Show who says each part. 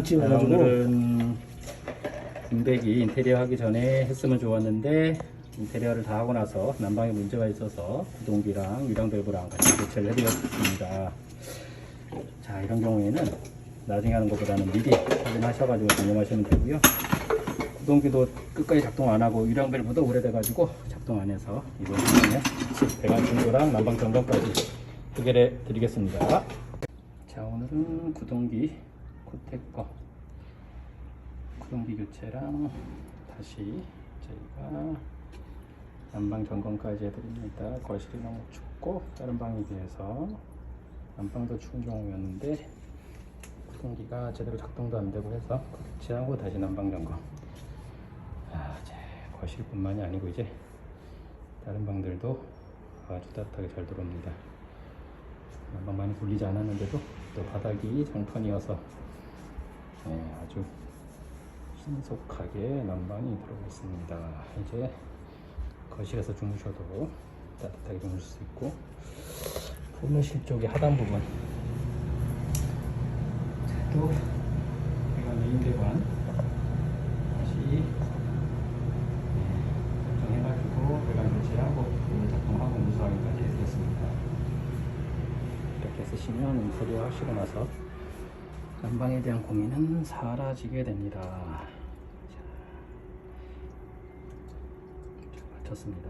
Speaker 1: 가지고
Speaker 2: 오늘은 인백이 인테리어 하기 전에 했으면 좋았는데 인테리어를 다 하고 나서 난방에 문제가 있어서 구동기랑 유량 밸브랑 같이 교체를 해드렸습니다. 자 이런 경우에는 나중에 하는 것보다는 미리 확인하셔가지고 점검하시면 되고요. 구동기도 끝까지 작동 안 하고 유량 밸브도 오래돼가지고 작동 안 해서 이번 시간에 배관 충돌랑 난방 점검까지 해결해 드리겠습니다. 자 오늘은 구동기 코테거 구동기 교체랑 다시 저희가 난방 점검까지 해드립니다. 거실이 너무 춥고 다른 방에 비해서 난방도 추운 경우였는데 구동기가 제대로 작동도 안 되고 해서 교체하고 다시 난방 점검. 아, 이제 거실뿐만이 아니고 이제 다른 방들도 아주 따뜻하게 잘 들어옵니다. 난방 많이 돌리지 않았는데도 또 바닥이 장판이어서 네, 아주 신속하게 난방이 들어오고 있습니다. 이제 거실에서 주무셔도 따뜻하게 주무실 수 있고 보너실 쪽의 하단 부분 자, 또 내가 메인 배관 다시 네, 설정해가지고 배관 교체하고 작동하고 무수하기까지 해드렸습니다. 이렇게 쓰시면 인테리어 하시고 나서 난방에 대한 고민은 사라지게 됩니다. 자, 마쳤습니다.